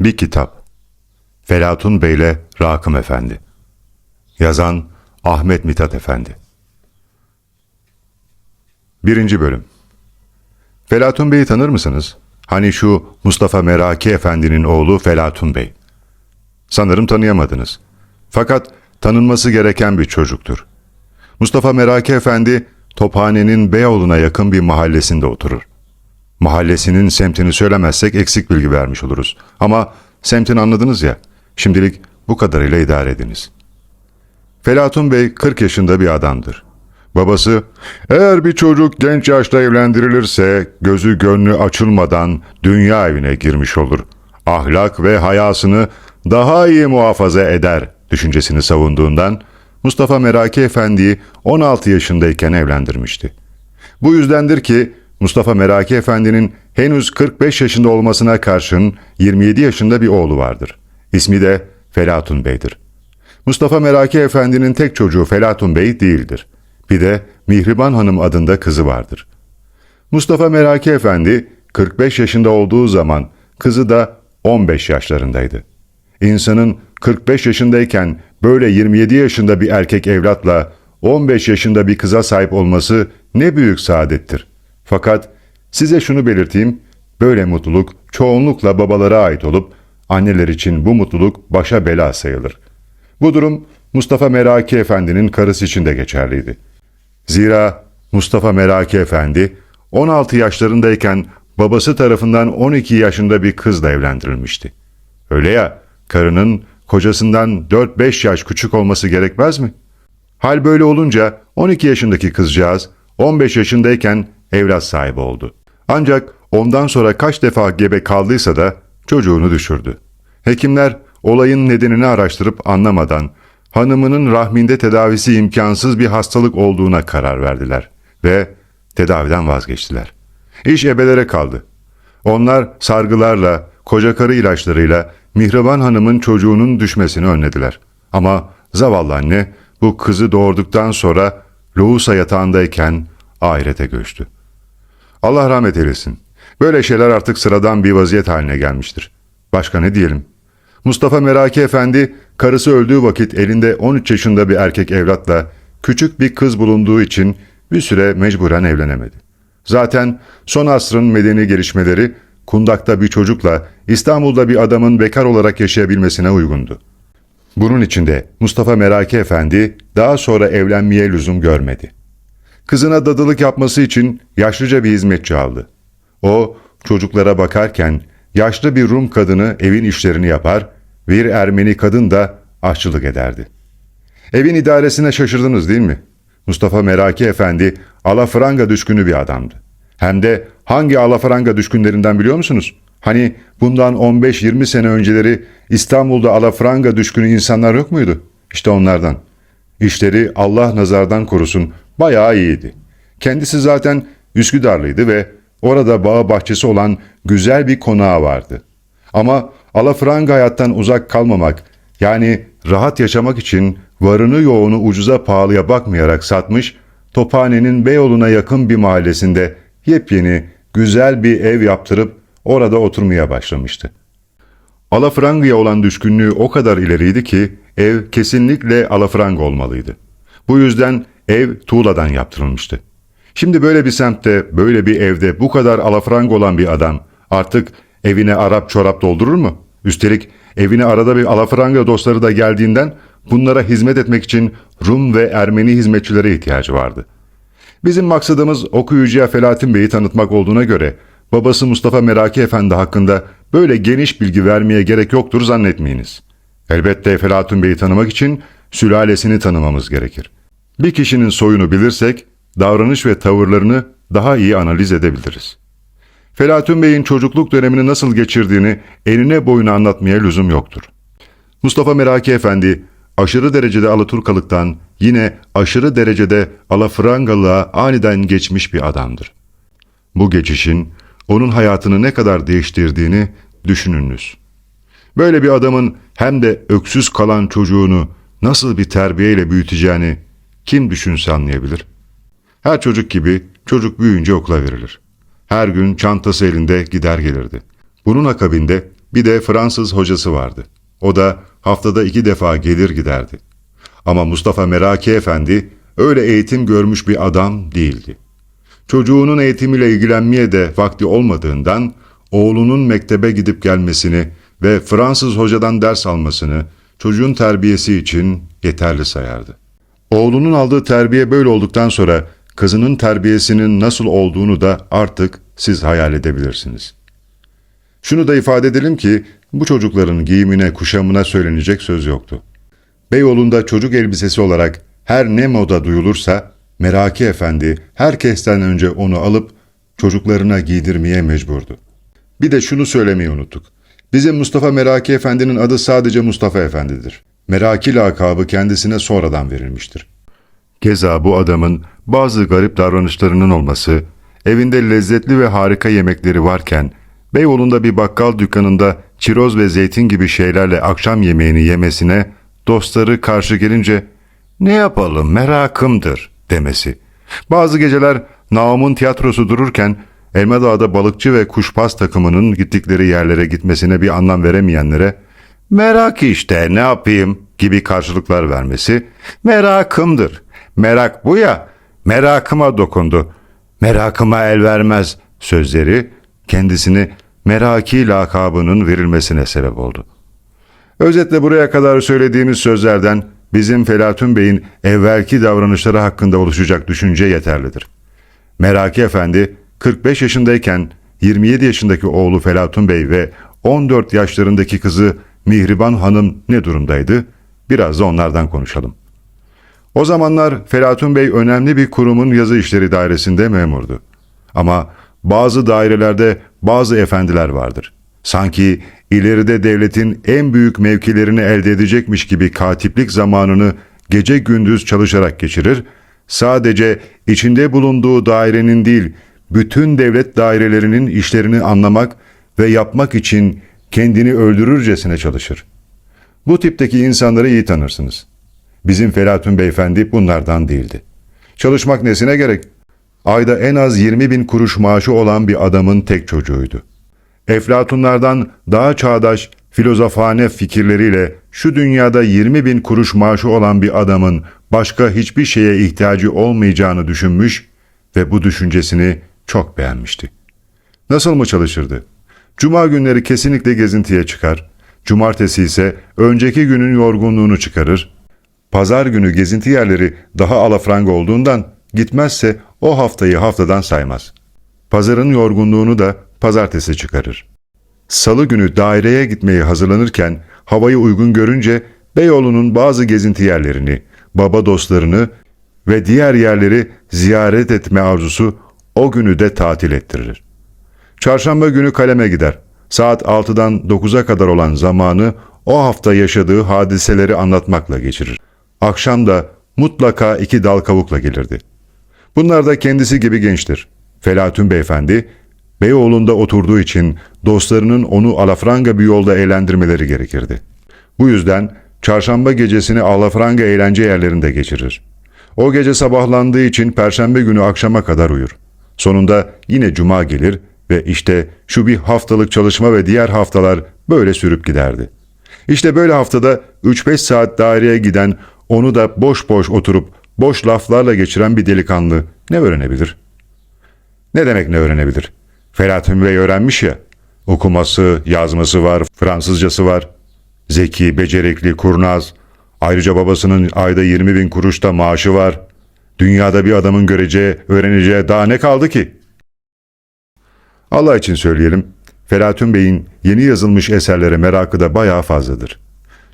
Bir kitap. Felatun Bey ile Rakım Efendi. Yazan Ahmet Mithat Efendi. Birinci bölüm. Felatun Bey'i tanır mısınız? Hani şu Mustafa Meraki Efendi'nin oğlu Felatun Bey. Sanırım tanıyamadınız. Fakat tanınması gereken bir çocuktur. Mustafa Meraki Efendi, Tophane'nin Beyoğlu'na yakın bir mahallesinde oturur. Mahallesinin semtini söylemezsek eksik bilgi vermiş oluruz. Ama semtini anladınız ya, şimdilik bu kadarıyla idare ediniz. Felatun Bey 40 yaşında bir adamdır. Babası, eğer bir çocuk genç yaşta evlendirilirse gözü gönlü açılmadan dünya evine girmiş olur. Ahlak ve hayasını daha iyi muhafaza eder düşüncesini savunduğundan Mustafa Meraki Efendi'yi 16 yaşındayken evlendirmişti. Bu yüzdendir ki Mustafa Meraki Efendi'nin henüz 45 yaşında olmasına karşın 27 yaşında bir oğlu vardır. İsmi de Felatun Bey'dir. Mustafa Meraki Efendi'nin tek çocuğu Felatun Bey değildir. Bir de Mihriban Hanım adında kızı vardır. Mustafa Meraki Efendi 45 yaşında olduğu zaman kızı da 15 yaşlarındaydı. İnsanın 45 yaşındayken böyle 27 yaşında bir erkek evlatla 15 yaşında bir kıza sahip olması ne büyük saadettir. Fakat size şunu belirteyim, böyle mutluluk çoğunlukla babalara ait olup anneler için bu mutluluk başa bela sayılır. Bu durum Mustafa Meraki Efendi'nin karısı için de geçerliydi. Zira Mustafa Meraki Efendi 16 yaşlarındayken babası tarafından 12 yaşında bir kızla evlendirilmişti. Öyle ya, karının kocasından 4-5 yaş küçük olması gerekmez mi? Hal böyle olunca 12 yaşındaki kızcağız 15 yaşındayken evlat sahibi oldu. Ancak ondan sonra kaç defa gebe kaldıysa da çocuğunu düşürdü. Hekimler olayın nedenini araştırıp anlamadan hanımının rahminde tedavisi imkansız bir hastalık olduğuna karar verdiler ve tedaviden vazgeçtiler. İş ebelere kaldı. Onlar sargılarla, koca karı ilaçlarıyla Mihriban Hanım'ın çocuğunun düşmesini önlediler. Ama zavallı anne bu kızı doğurduktan sonra lohusa yatağındayken ahirete göçtü. Allah rahmet eylesin. Böyle şeyler artık sıradan bir vaziyet haline gelmiştir. Başka ne diyelim? Mustafa Meraki Efendi karısı öldüğü vakit elinde 13 yaşında bir erkek evlatla küçük bir kız bulunduğu için bir süre mecburen evlenemedi. Zaten son asrın medeni gelişmeleri kundakta bir çocukla İstanbul'da bir adamın bekar olarak yaşayabilmesine uygundu. Bunun için de Mustafa Meraki Efendi daha sonra evlenmeye lüzum görmedi. Kızına dadılık yapması için yaşlıca bir hizmetçi aldı. O çocuklara bakarken yaşlı bir Rum kadını evin işlerini yapar, bir Ermeni kadın da aşçılık ederdi. Evin idaresine şaşırdınız değil mi? Mustafa Meraki Efendi alafranga düşkünü bir adamdı. Hem de hangi alafranga düşkünlerinden biliyor musunuz? Hani bundan 15-20 sene önceleri İstanbul'da alafranga düşkünü insanlar yok muydu? İşte onlardan. İşleri Allah nazardan korusun bayağı iyiydi. Kendisi zaten Üsküdarlıydı ve orada bağ bahçesi olan güzel bir konağı vardı. Ama alafranga hayattan uzak kalmamak yani rahat yaşamak için varını yoğunu ucuza pahalıya bakmayarak satmış, Tophane'nin Beyoğlu'na yakın bir mahallesinde yepyeni, güzel bir ev yaptırıp orada oturmaya başlamıştı. Alafranga'ya olan düşkünlüğü o kadar ileriydi ki ev kesinlikle alafranga olmalıydı. Bu yüzden ev tuğladan yaptırılmıştı. Şimdi böyle bir semtte, böyle bir evde bu kadar alafranga olan bir adam artık evine Arap çorap doldurur mu? Üstelik evine arada bir alafranga dostları da geldiğinden bunlara hizmet etmek için Rum ve Ermeni hizmetçilere ihtiyacı vardı. Bizim maksadımız okuyucuya Felatin Bey'i tanıtmak olduğuna göre babası Mustafa Meraki Efendi hakkında böyle geniş bilgi vermeye gerek yoktur zannetmeyiniz. Elbette Felatun Bey'i tanımak için sülalesini tanımamız gerekir. Bir kişinin soyunu bilirsek davranış ve tavırlarını daha iyi analiz edebiliriz. Felatun Bey'in çocukluk dönemini nasıl geçirdiğini enine boyuna anlatmaya lüzum yoktur. Mustafa Meraki Efendi aşırı derecede Alaturkalıktan yine aşırı derecede Alafrangalığa aniden geçmiş bir adamdır. Bu geçişin onun hayatını ne kadar değiştirdiğini düşününüz. Böyle bir adamın hem de öksüz kalan çocuğunu nasıl bir terbiyeyle büyüteceğini kim düşünse anlayabilir. Her çocuk gibi çocuk büyüyünce okula verilir. Her gün çantası elinde gider gelirdi. Bunun akabinde bir de Fransız hocası vardı. O da haftada iki defa gelir giderdi. Ama Mustafa Meraki Efendi öyle eğitim görmüş bir adam değildi. Çocuğunun eğitimiyle ilgilenmeye de vakti olmadığından oğlunun mektebe gidip gelmesini ve Fransız hocadan ders almasını çocuğun terbiyesi için yeterli sayardı. Oğlunun aldığı terbiye böyle olduktan sonra kızının terbiyesinin nasıl olduğunu da artık siz hayal edebilirsiniz. Şunu da ifade edelim ki bu çocukların giyimine, kuşamına söylenecek söz yoktu. Beyoğlu'nda çocuk elbisesi olarak her ne moda duyulursa Meraki Efendi herkesten önce onu alıp çocuklarına giydirmeye mecburdu. Bir de şunu söylemeyi unuttuk. Bizim Mustafa Meraki Efendi'nin adı sadece Mustafa Efendi'dir. Meraki lakabı kendisine sonradan verilmiştir. Keza bu adamın bazı garip davranışlarının olması, evinde lezzetli ve harika yemekleri varken, Beyoğlu'nda bir bakkal dükkanında çiroz ve zeytin gibi şeylerle akşam yemeğini yemesine dostları karşı gelince ne yapalım merakımdır demesi. Bazı geceler Naum'un tiyatrosu dururken Elmadağ'da balıkçı ve kuşbaz takımının gittikleri yerlere gitmesine bir anlam veremeyenlere merak işte ne yapayım gibi karşılıklar vermesi merakımdır. Merak bu ya merakıma dokundu. Merakıma el vermez sözleri kendisini meraki lakabının verilmesine sebep oldu. Özetle buraya kadar söylediğimiz sözlerden bizim Felatun Bey'in evvelki davranışları hakkında oluşacak düşünce yeterlidir. Meraki Efendi 45 yaşındayken 27 yaşındaki oğlu Felatun Bey ve 14 yaşlarındaki kızı Mihriban Hanım ne durumdaydı? Biraz da onlardan konuşalım. O zamanlar Felatun Bey önemli bir kurumun yazı işleri dairesinde memurdu. Ama bazı dairelerde bazı efendiler vardır. Sanki ileride devletin en büyük mevkilerini elde edecekmiş gibi katiplik zamanını gece gündüz çalışarak geçirir, sadece içinde bulunduğu dairenin değil, bütün devlet dairelerinin işlerini anlamak ve yapmak için kendini öldürürcesine çalışır. Bu tipteki insanları iyi tanırsınız. Bizim Felatun Beyefendi bunlardan değildi. Çalışmak nesine gerek? Ayda en az 20 bin kuruş maaşı olan bir adamın tek çocuğuydu. Eflatunlardan daha çağdaş, filozofane fikirleriyle şu dünyada 20 bin kuruş maaşı olan bir adamın başka hiçbir şeye ihtiyacı olmayacağını düşünmüş ve bu düşüncesini çok beğenmişti. Nasıl mı çalışırdı? Cuma günleri kesinlikle gezintiye çıkar. Cumartesi ise önceki günün yorgunluğunu çıkarır. Pazar günü gezinti yerleri daha alafranga olduğundan gitmezse o haftayı haftadan saymaz. Pazarın yorgunluğunu da pazartesi çıkarır. Salı günü daireye gitmeye hazırlanırken havayı uygun görünce Beyoğlu'nun bazı gezinti yerlerini, baba dostlarını ve diğer yerleri ziyaret etme arzusu o günü de tatil ettirir. Çarşamba günü kaleme gider. Saat 6'dan 9'a kadar olan zamanı o hafta yaşadığı hadiseleri anlatmakla geçirir. Akşam da mutlaka iki dal kavukla gelirdi. Bunlar da kendisi gibi gençtir. Felatun Beyefendi, Beyoğlu'nda oturduğu için dostlarının onu alafranga bir yolda eğlendirmeleri gerekirdi. Bu yüzden çarşamba gecesini alafranga eğlence yerlerinde geçirir. O gece sabahlandığı için perşembe günü akşama kadar uyur. Sonunda yine cuma gelir ve işte şu bir haftalık çalışma ve diğer haftalar böyle sürüp giderdi. İşte böyle haftada 3-5 saat daireye giden, onu da boş boş oturup boş laflarla geçiren bir delikanlı ne öğrenebilir? Ne demek ne öğrenebilir? Felatun Bey öğrenmiş ya. Okuması, yazması var, Fransızcası var. Zeki, becerikli, kurnaz. Ayrıca babasının ayda 20 bin kuruş da maaşı var. Dünyada bir adamın göreceği, öğreneceği daha ne kaldı ki? Allah için söyleyelim, Felatun Bey'in yeni yazılmış eserlere merakı da bayağı fazladır.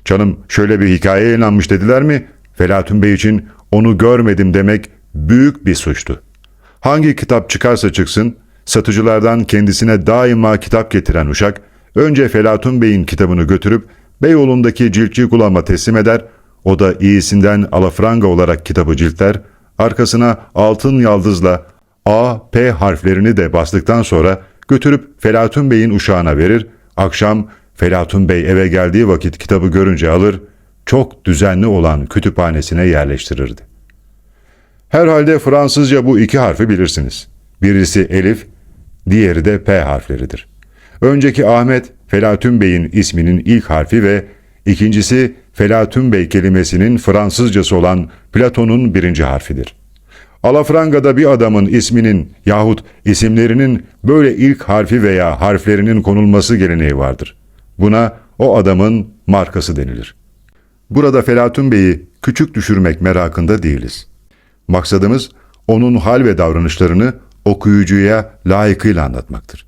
Canım şöyle bir hikayeye inanmış dediler mi, Felatun Bey için onu görmedim demek büyük bir suçtu. Hangi kitap çıkarsa çıksın, satıcılardan kendisine daima kitap getiren uşak, önce Felatun Bey'in kitabını götürüp Beyoğlu'ndaki ciltçi kulağıma teslim eder, o da iyisinden alafranga olarak kitabı ciltler, arkasına altın yaldızla A, P harflerini de bastıktan sonra götürüp Felatun Bey'in uşağına verir, akşam Felatun Bey eve geldiği vakit kitabı görünce alır, çok düzenli olan kütüphanesine yerleştirirdi. Herhalde Fransızca bu iki harfi bilirsiniz. Birisi elif, diğeri de P harfleridir. Önceki Ahmet Felatun Bey'in isminin ilk harfi ve ikincisi Felatun Bey kelimesinin Fransızcası olan Platon'un birinci harfidir. Alafranga'da bir adamın isminin yahut isimlerinin böyle ilk harfi veya harflerinin konulması geleneği vardır. Buna o adamın markası denilir. Burada Felatun Bey'i küçük düşürmek merakında değiliz. Maksadımız onun hal ve davranışlarını okuyucuya layıkıyla anlatmaktır.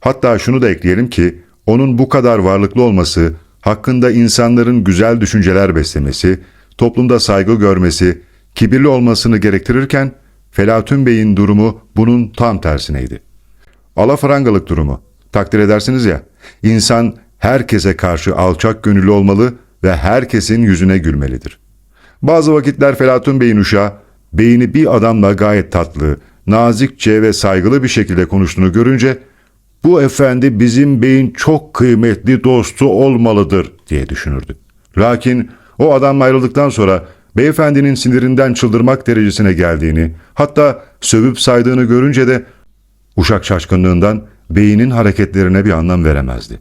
Hatta şunu da ekleyelim ki onun bu kadar varlıklı olması, hakkında insanların güzel düşünceler beslemesi, toplumda saygı görmesi, kibirli olmasını gerektirirken Felatun Bey'in durumu bunun tam tersineydi. Alafrangalık durumu. Takdir edersiniz ya, insan herkese karşı alçak gönüllü olmalı ve herkesin yüzüne gülmelidir. Bazı vakitler Felatun Bey'in uşağı, beyni bir adamla gayet tatlı, nazikçe ve saygılı bir şekilde konuştuğunu görünce, bu efendi bizim beyin çok kıymetli dostu olmalıdır diye düşünürdü. Lakin o adam ayrıldıktan sonra beyefendinin sinirinden çıldırmak derecesine geldiğini, hatta sövüp saydığını görünce de uşak şaşkınlığından beynin hareketlerine bir anlam veremezdi.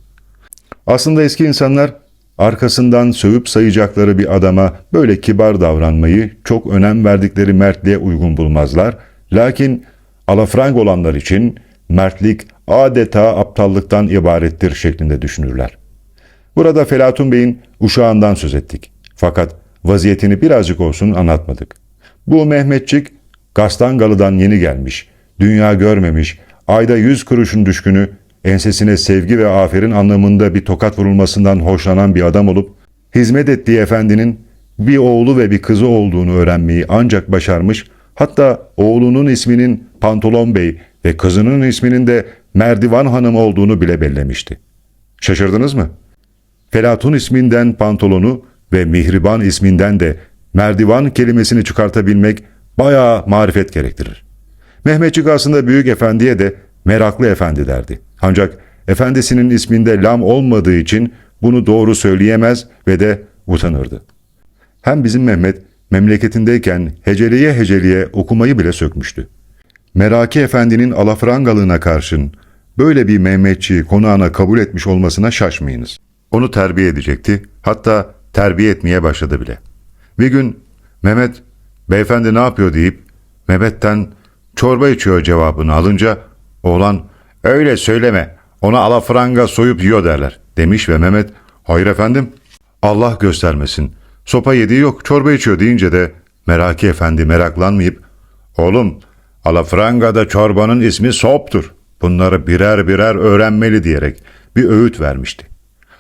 Aslında eski insanlar arkasından sövüp sayacakları bir adama böyle kibar davranmayı çok önem verdikleri mertliğe uygun bulmazlar. Lakin alafrang olanlar için mertlik adeta aptallıktan ibarettir şeklinde düşünürler. Burada Felatun Bey'in uşağından söz ettik. Fakat vaziyetini birazcık olsun anlatmadık. Bu Mehmetçik Gastangalı'dan yeni gelmiş, dünya görmemiş, ayda yüz kuruşun düşkünü, ensesine sevgi ve aferin anlamında bir tokat vurulmasından hoşlanan bir adam olup, hizmet ettiği efendinin bir oğlu ve bir kızı olduğunu öğrenmeyi ancak başarmış, hatta oğlunun isminin Pantolon Bey ve kızının isminin de Merdivan Hanım olduğunu bile bellemişti. Şaşırdınız mı? Felatun isminden pantolonu ve Mihriban isminden de merdivan kelimesini çıkartabilmek bayağı marifet gerektirir. Mehmetçik aslında büyük efendiye de meraklı efendi derdi. Ancak efendisinin isminde lam olmadığı için bunu doğru söyleyemez ve de utanırdı. Hem bizim Mehmet memleketindeyken heceleye heceleye okumayı bile sökmüştü. Meraki Efendi'nin alafrangalığına karşın böyle bir Mehmetçiyi konağına kabul etmiş olmasına şaşmayınız. Onu terbiye edecekti, hatta terbiye etmeye başladı bile. Bir gün Mehmet, beyefendi ne yapıyor deyip Mehmet'ten çorba içiyor cevabını alınca oğlan öyle söyleme ona alafranga soyup yiyor derler demiş ve Mehmet hayır efendim Allah göstermesin sopa yediği yok çorba içiyor deyince de Meraki Efendi meraklanmayıp oğlum alafrangada çorbanın ismi soptur bunları birer birer öğrenmeli diyerek bir öğüt vermişti.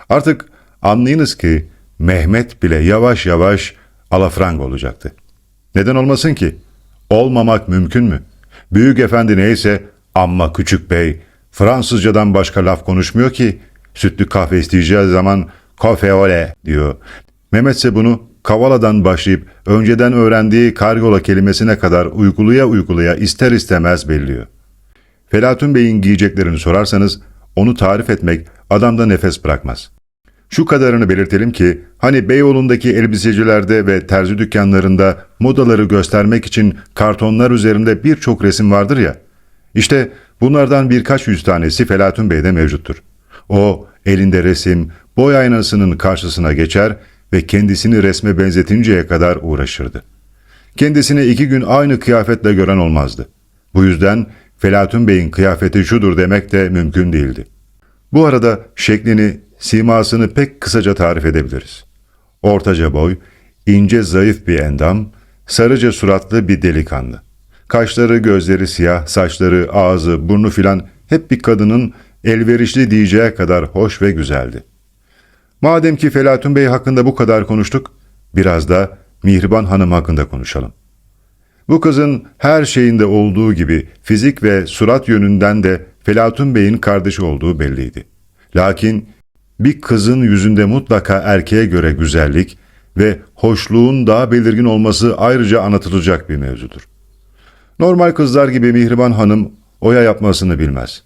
Artık anlayınız ki Mehmet bile yavaş yavaş alafranga olacaktı. Neden olmasın ki? Olmamak mümkün mü? Büyük efendi neyse amma küçük bey Fransızcadan başka laf konuşmuyor ki sütlü kahve isteyeceği zaman kafe ole diyor. Mehmet ise bunu Kavala'dan başlayıp önceden öğrendiği kargola kelimesine kadar uygulaya uygulaya ister istemez belliyor. Felatun Bey'in giyeceklerini sorarsanız onu tarif etmek adamda nefes bırakmaz. Şu kadarını belirtelim ki hani Beyoğlu'ndaki elbisecilerde ve terzi dükkanlarında modaları göstermek için kartonlar üzerinde birçok resim vardır ya. İşte bunlardan birkaç yüz tanesi Felatun Bey'de mevcuttur. O elinde resim, boy aynasının karşısına geçer ve kendisini resme benzetinceye kadar uğraşırdı. Kendisini iki gün aynı kıyafetle gören olmazdı. Bu yüzden Felatun Bey'in kıyafeti şudur demek de mümkün değildi. Bu arada şeklini, simasını pek kısaca tarif edebiliriz. Ortaca boy, ince zayıf bir endam, sarıca suratlı bir delikanlı. Kaşları, gözleri siyah, saçları, ağzı, burnu filan hep bir kadının elverişli diyeceği kadar hoş ve güzeldi. Madem ki Felatun Bey hakkında bu kadar konuştuk, biraz da Mihriban Hanım hakkında konuşalım. Bu kızın her şeyinde olduğu gibi fizik ve surat yönünden de Felatun Bey'in kardeşi olduğu belliydi. Lakin bir kızın yüzünde mutlaka erkeğe göre güzellik ve hoşluğun daha belirgin olması ayrıca anlatılacak bir mevzudur. Normal kızlar gibi Mihriban Hanım oya yapmasını bilmez.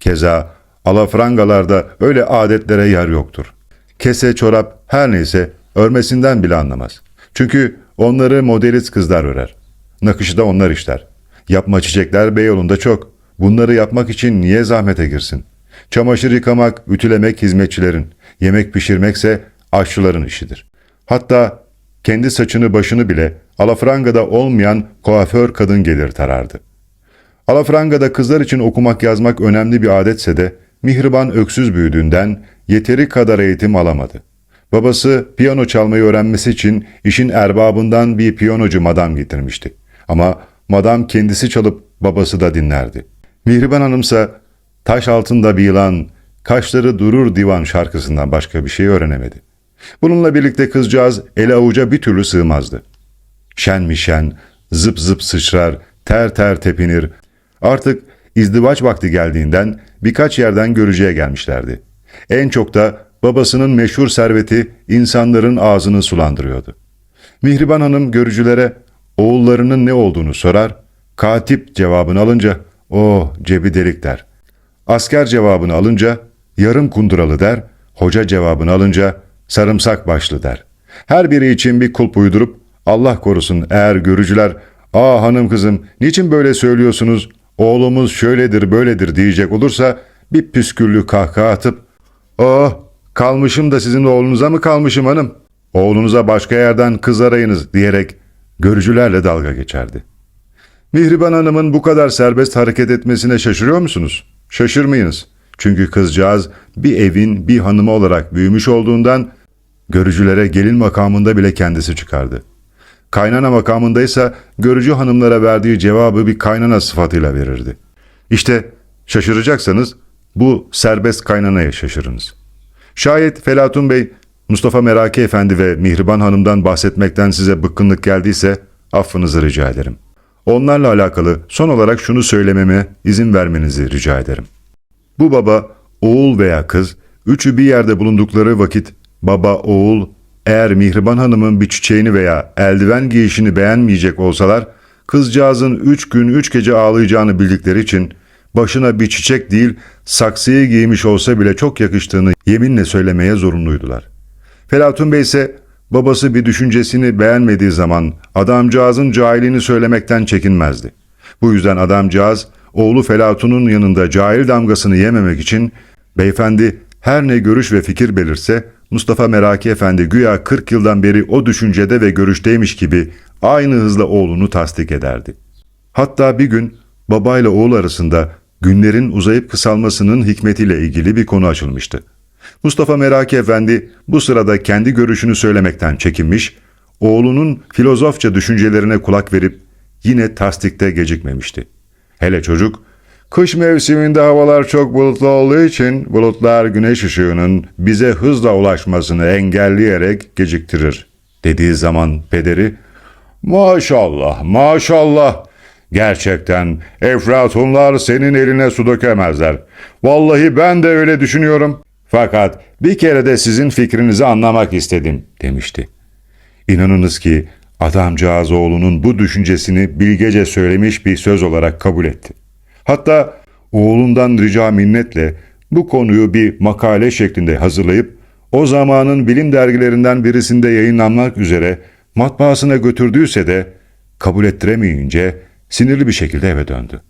Keza alafrangalarda öyle adetlere yer yoktur. Kese çorap her neyse örmesinden bile anlamaz. Çünkü onları modelist kızlar örer. Nakışı da onlar işler. Yapma çiçekler Beyoğlu'nda çok. Bunları yapmak için niye zahmete girsin? Çamaşır yıkamak, ütülemek hizmetçilerin, yemek pişirmekse aşçıların işidir. Hatta kendi saçını başını bile alafrangada olmayan kuaför kadın gelir tarardı. Alafranga'da kızlar için okumak yazmak önemli bir adetse de Mihriban öksüz büyüdüğünden yeteri kadar eğitim alamadı. Babası piyano çalmayı öğrenmesi için işin erbabından bir piyanocu madam getirmişti. Ama madam kendisi çalıp babası da dinlerdi. Mihriban Hanımsa taş altında bir yılan, kaşları durur divan şarkısından başka bir şey öğrenemedi. Bununla birlikte kızcağız ele avuca bir türlü sığmazdı. Şen mi şen, zıp zıp sıçrar, ter ter tepinir. Artık izdivaç vakti geldiğinden birkaç yerden görücüye gelmişlerdi. En çok da babasının meşhur serveti insanların ağzını sulandırıyordu. Mihriban Hanım görücülere oğullarının ne olduğunu sorar, katip cevabını alınca o cebi delik der. Asker cevabını alınca yarım kunduralı der, hoca cevabını alınca sarımsak başlı der. Her biri için bir kulp uydurup Allah korusun eğer görücüler ''Aa hanım kızım niçin böyle söylüyorsunuz, oğlumuz şöyledir böyledir'' diyecek olursa bir püsküllü kahkaha atıp ''Oh kalmışım da sizin oğlunuza mı kalmışım hanım? Oğlunuza başka yerden kız arayınız'' diyerek görücülerle dalga geçerdi. Mihriban Hanım'ın bu kadar serbest hareket etmesine şaşırıyor musunuz? Şaşırmayınız. Çünkü kızcağız bir evin bir hanımı olarak büyümüş olduğundan görücülere gelin makamında bile kendisi çıkardı. Kaynana makamındaysa görücü hanımlara verdiği cevabı bir kaynana sıfatıyla verirdi. İşte şaşıracaksanız bu serbest kaynanaya şaşırınız. Şayet Felatun Bey, Mustafa Meraki Efendi ve Mihriban Hanım'dan bahsetmekten size bıkkınlık geldiyse affınızı rica ederim. Onlarla alakalı son olarak şunu söylememe izin vermenizi rica ederim. Bu baba, oğul veya kız, üçü bir yerde bulundukları vakit baba, oğul, eğer Mihriban Hanım'ın bir çiçeğini veya eldiven giyişini beğenmeyecek olsalar, kızcağızın üç gün üç gece ağlayacağını bildikleri için başına bir çiçek değil saksıyı giymiş olsa bile çok yakıştığını yeminle söylemeye zorunluydular. Felatun Bey ise babası bir düşüncesini beğenmediği zaman adamcağızın cahilini söylemekten çekinmezdi. Bu yüzden adamcağız oğlu Felatun'un yanında cahil damgasını yememek için beyefendi her ne görüş ve fikir belirse Mustafa Meraki Efendi güya 40 yıldan beri o düşüncede ve görüşteymiş gibi aynı hızla oğlunu tasdik ederdi. Hatta bir gün babayla oğul arasında günlerin uzayıp kısalmasının hikmetiyle ilgili bir konu açılmıştı. Mustafa Meraki Efendi bu sırada kendi görüşünü söylemekten çekinmiş, oğlunun filozofça düşüncelerine kulak verip yine tasdikte gecikmemişti. Hele çocuk, kış mevsiminde havalar çok bulutlu olduğu için bulutlar güneş ışığının bize hızla ulaşmasını engelleyerek geciktirir dediği zaman pederi, maşallah maşallah Gerçekten Eflatunlar senin eline su dökemezler. Vallahi ben de öyle düşünüyorum. Fakat bir kere de sizin fikrinizi anlamak istedim demişti. İnanınız ki adamcağız oğlunun bu düşüncesini bilgece söylemiş bir söz olarak kabul etti. Hatta oğlundan rica minnetle bu konuyu bir makale şeklinde hazırlayıp o zamanın bilim dergilerinden birisinde yayınlanmak üzere matbaasına götürdüyse de kabul ettiremeyince sinirli bir şekilde eve döndü.